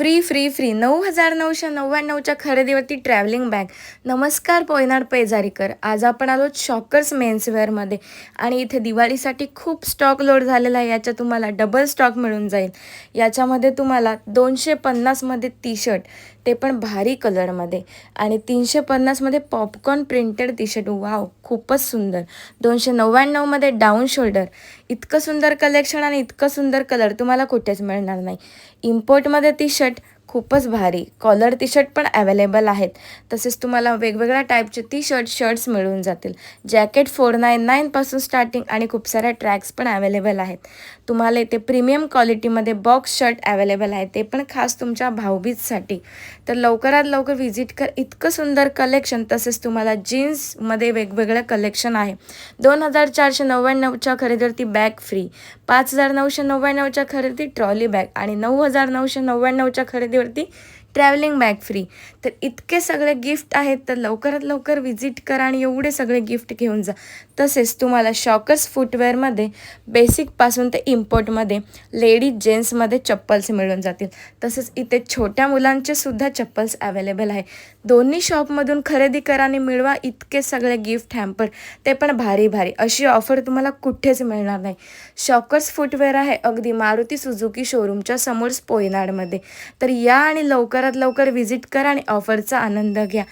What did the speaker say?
Free free free. नऊ हजार नऊशे नव्याण्णवच्या खरेदीवरती ट्रॅव्हलिंग बॅग नमस्कार पोयनाड पेजारीकर. आज आपण आलो शॉकर्स मेन्सवेअरमध्ये आणि इथे दिवाळीसाठी खूप स्टॉक लोड झालेला आहे. याच्या तुम्हाला डबल स्टॉक मिळून जाईल. याच्यामध्ये तुम्हाला दोनशे पन्नासमध्ये टी शर्ट ते पण भारी कलरमध्ये आणि तीनशे पन्नासमध्ये popcorn printed T shirt wow खूपच सुंदर. दोनशे नव्याण्णवमध्ये डाऊन शोल्डर इतकं सुंदर कलेक्शन आणि इतकं सुंदर कलर तुम्हाला कुठेच मिळणार नाही. इम्पोर्टमध्ये ती शर्ट खूपच भारी. कॉलर टी शर्ट पण अवेलेबल आहेत. तसेच तुम्हाला वेगवेगळ्या टाईपचे टी शर्ट शर्ट्स मिळून जातील. जॅकेट फोर नाईन नाईनपासून स्टार्टिंग आणि खूप साऱ्या ट्रॅक्स पण अवेलेबल आहेत. तुम्हाला इथे प्रीमियम क्वालिटीमध्ये बॉक्स शर्ट अवेलेबल आहे. ते पण खास तुमच्या भाऊबीजसाठी. तर लवकरात लवकर व्हिजिट कर. इतकं सुंदर कलेक्शन तसेच तुम्हाला जीन्समध्ये वेगवेगळं कलेक्शन आहे. दोन हजार चारशे नव्याण्णवच्या खरेदीवरती बॅग फ्री पाच हजार नऊशे नव्याण्णवच्या खरेदी ट्रॉली बॅग आणि नऊ हजार नऊशे नव्याण्णवच्या खरेदी खरेदीवरती ट्रॅव्हलिंग बॅग फ्री तर इतके सगळे गिफ्ट आहेत तर लवकरात लवकर व्हिजिट करा आणि एवढे सगळे गिफ्ट घेऊन जा. तसेच तुम्हाला शॉकर्स फुटवेअरमध्ये बेसिकपासून ते इम्पोर्टमध्ये लेडीज जेंट्समध्ये चप्पल्स मिळून जातील. तसेच इथे छोट्या मुलांचे सुद्धा चप्पल्स अवेलेबल आहे. दोन्ही शॉपमधून खरेदी करा आणि मिळवा इतके सगळे गिफ्ट हॅम्पर ते पण भारी भारी. अशी ऑफर तुम्हाला कुठेच मिळणार नाही. शॉकर्स फुटवेअर आहे अगदी मारुती सुझुकी शोरूमच्या समोर पोयनाडमध्ये तर या आणि लवकर लवकरात लवकर व्हिजिट करा आणि ऑफरचा आनंद घ्या.